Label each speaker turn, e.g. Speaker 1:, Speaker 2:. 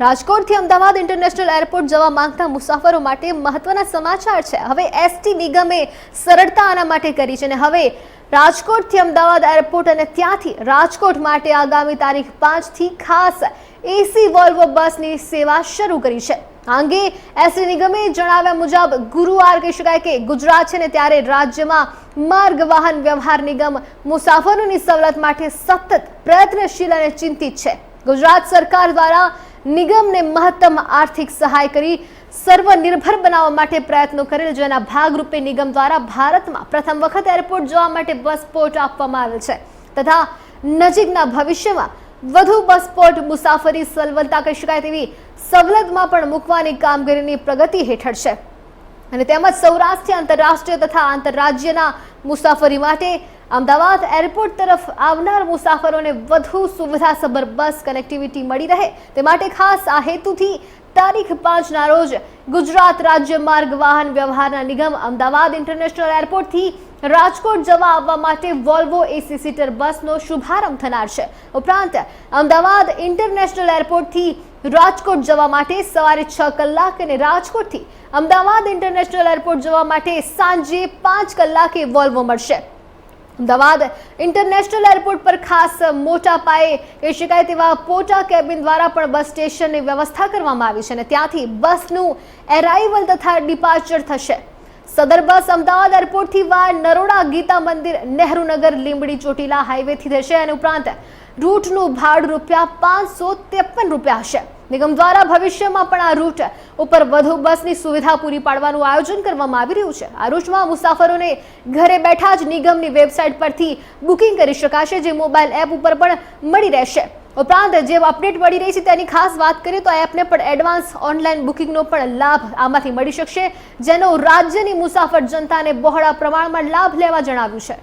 Speaker 1: રાજકોટથી Ahmedabad international airport જવા માંગતા મુસાફરો માટે મહત્વના સમાચાર છે. હવે એસટી નિગમે સરળતા આના માટે કરી છે અને હવે રાજકોટથી અમદાવાદ એરપોર્ટ અને ત્યાંથી રાજકોટ માટે આગામી તારીખ પાંચથી ખાસ એસી વોલ્વો બસની સેવા શરૂ કરી છે. આ અંગે એસટી નિગમે જણાવ્યા મુજબ ગુરુવાર કહી શકાય કે ગુજરાત છે ને ત્યારે રાજ્યમાં માર્ગ વાહન વ્યવહાર નિગમ મુસાફરોની સવલત માટે સતત પ્રયત્નશીલ અને ચિંતિત છે. ગુજરાત સરકાર દ્વારા નિગમને મહત્તમ આર્થિક સહાય કરી સર્વનિર્ભર બનાવવા માટે પ્રયત્નો કરેલ, જેના ભાગરૂપે નિગમ દ્વારા ભારતમાં પ્રથમ વખત એરપોર્ટ જવા માટે બસ પોર્ટ આપવામાં આવેલ છે. તથા નજીકના ભવિષ્યમાં વધુ બસ પોર્ટ મુસાફરી સલવલતા કહી શકાય તેવી સવલતમાં પણ મૂકવાની કામગીરીની પ્રગતિ હેઠળ છે. અને તેમજ સૌરાષ્ટ્રીય આંતરરાષ્ટ્રીય તથા આંતરરાજ્યના મુસાફરી માટે અમદાવાદ એરપોર્ટ તરફ આવનાર મુસાફરોને વધુ સુવિધાસભર બસ કનેક્ટિવિટી મળી રહે. તે માટે ખાસ આ હેતુથી તારીખ પાંચના રોજ ગુજરાત રાજ્ય માર્ગ વાહન વ્યવહારના નિગમ અમદાવાદ ઇન્ટરનેશનલ એરપોર્ટથી રાજકોટ જવા આવવા માટે વોલ્વો એસી સીટર બસનો શુભારંભ થનાર છે. ઉપરાંત અમદાવાદ ઇન્ટરનેશનલ એરપોર્ટથી રાજકોટ જવા માટે સવારે છ કલાક અને રાજકોટથી અમદાવાદ ઇન્ટરનેશનલ એરપોર્ટ જવા માટે સાંજે પાંચ કલાકે વોલ્વો મળશે. અમદાવાદ ઇન્ટરનેશનલ એરપોર્ટ પર ખાસ મોટા પાયે એ શકાય તેવા પોટા કેબિન દ્વારા પણ બસ સ્ટેશનની વ્યવસ્થા કરવામાં આવી છે અને ત્યાંથી બસનું એરાઇવલ તથા ડિપાર્ચર થશે. સદર બસ અમદાવાદ એરપોર્ટથી વા નરોડા ગીતા મંદિર નહેરુનગર લીંબડી, ચોટીલા હાઈવેથી થશે અને ઉપરાંત રૂટનું ભાડું રૂપિયા પાંચસો ત્રેપન રૂપિયા હશે. નિગમ દ્વારા ભવિષ્યમાં પણ આ રૂટ ઉપર વધુ બસની સુવિધા પૂરી પાડવાનું આયોજન કરવામાં આવી રહ્યું છે. આ રૂટમાં મુસાફરોને ઘરે બેઠા જ નિગમની વેબસાઇટ પરથી બુકિંગ કરી શકાશે, જે મોબાઈલ એપ ઉપર પણ મળી રહેશે. ઉપરાંત જે અપડેટ મળી રહી છે તેની ખાસ વાત કરીએ તો એપને પણ એડવાન્સ ઓનલાઈન બુકિંગનો પણ લાભ આમાંથી મળી શકશે, જેનો રાજ્યની મુસાફર જનતાને બહોળા પ્રમાણમાં લાભ લેવા જણાવ્યું છે.